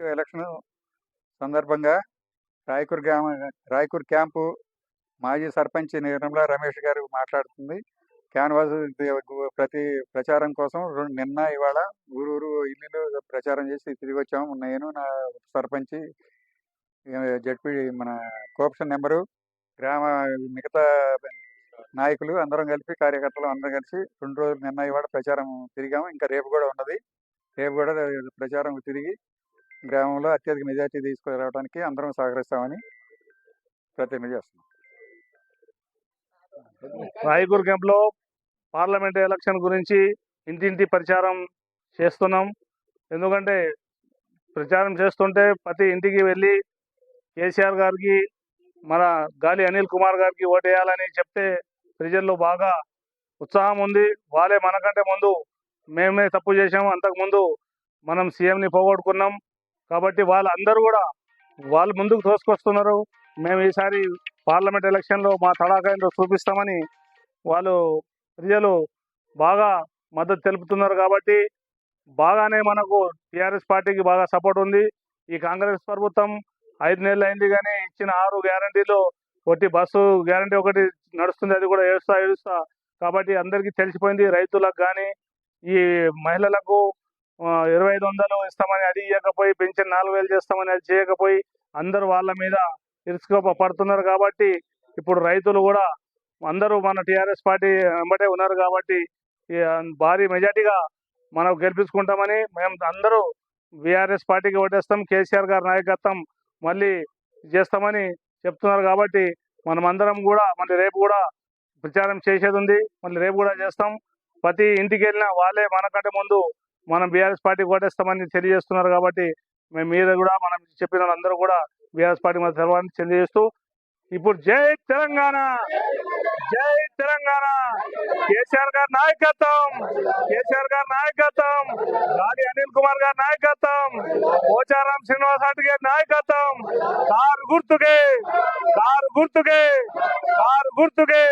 Election సందర్భంగా రాయకూర్ గ్రామ రాయకూర్ camp మాజీ సర్పంచ్ నిర్మలా రమేష్ గారు మాట్లాడుతుంది. క్యాన్వాస్ ప్రతి ప్రచారం కోసం రెండు- నిన్న ఇవాళ ఊరూరు ఇల్లు ప్రచారం చేసి తిరిగి వచ్చాము. నేను నా సర్పంచ్ జడ్పీ మన కోఆప్షన్ నెంబరు గ్రామ మిగతా నాయకులు అందరం కలిపి కార్యకర్తలు అందరం కలిసి రెండు రోజులు నిన్న ఇవాళ ప్రచారం తిరిగాము. ఇంకా రేపు కూడా ఉన్నది. రేపు కూడా ప్రచారం తిరిగి గ్రామంలో అత్యధిక మెజార్టీ తీసుకురావడానికి అందరం సహకరిస్తామని ప్రతిజ్ఞ చేస్తున్నాం. రాయకూర్ క్యాంప్లో పార్లమెంట్ ఎలక్షన్ గురించి ఇంటింటి ప్రచారం చేస్తున్నాం. ఎందుకంటే ప్రచారం చేస్తుంటే ప్రతి ఇంటికి వెళ్ళి కేసీఆర్ గారికి మన గాలి అనిల్ కుమార్ గారికి ఓటేయాలని చెప్తే ప్రజల్లో బాగా ఉత్సాహం ఉంది. వాళ్ళే మనకంటే ముందు మేమే తప్పు చేసాము అంతకుముందు మనం సీఎంని పోగొట్టుకున్నాం. కాబట్టి వాళ్ళందరూ కూడా వాళ్ళు ముందుకు తోసుకొస్తున్నారు. మేము ఈసారి పార్లమెంట్ ఎలక్షన్లో మా తడాకాయంతో చూపిస్తామని వాళ్ళు ప్రజలు బాగా మద్దతు తెలుపుతున్నారు కాబట్టి బాగానే మనకు టీఆర్ఎస్ పార్టీకి బాగా సపోర్ట్ ఉంది. ఈ కాంగ్రెస్ ప్రభుత్వం ఐదు నెలలు అయింది కానీ ఇచ్చిన ఆరు గ్యారంటీలు ఒకటి బస్సు గ్యారంటీ ఒకటి నడుస్తుంది అది కూడా ఏడుస్తా ఏడుస్తా. కాబట్టి అందరికీ తెలిసిపోయింది రైతులకు కానీ ఈ మహిళలకు ఇరవై ఐదు వందలు ఇస్తామని అది ఇవ్వకపోయి పెన్షన్ నాలుగు వేలు చేస్తామని అది చేయకపోయి అందరూ వాళ్ళ మీద ఇరుచుకో పడుతున్నారు కాబట్టి ఇప్పుడు రైతులు కూడా అందరూ మన టీఆర్ఎస్ పార్టీ వెంబటే ఉన్నారు కాబట్టి భారీ మెజార్టీగా మనం గెలిపించుకుంటామని మేము అందరూ బీఆర్ఎస్ పార్టీకి ఓటేస్తాం కేసీఆర్ గారి నాయకత్వం మళ్ళీ చేస్తామని చెప్తున్నారు కాబట్టి మనం అందరం కూడా మళ్ళీ రేపు కూడా ప్రచారం చేసేది ఉంది మళ్ళీ రేపు కూడా చేస్తాం. ప్రతి ఇంటికి వెళ్ళినా వాళ్ళే మనకంటే ముందు మనం బీఆర్ఎస్ పార్టీ ఓటేస్తామని తెలియజేస్తున్నారు కాబట్టి మేము మీద కూడా మనం చెప్పిన వాళ్ళందరూ కూడా బీఆర్ఎస్ పార్టీ మన సర్వాన్ని తెలియజేస్తూ ఇప్పుడు జై తెలంగాణ! జై తెలంగాణ! కేసీఆర్ గారి నాయకత్వం! కేసీఆర్ గారి నాయకత్వం! గాలి అనిల్ కుమార్ గారి నాయకత్వం! పోచారాం శ్రీనివాస్ రెడ్డి గారి నాయకత్వం! కారు గుర్తుకే! కారు గుర్తుకే! కారు గుర్తుకే!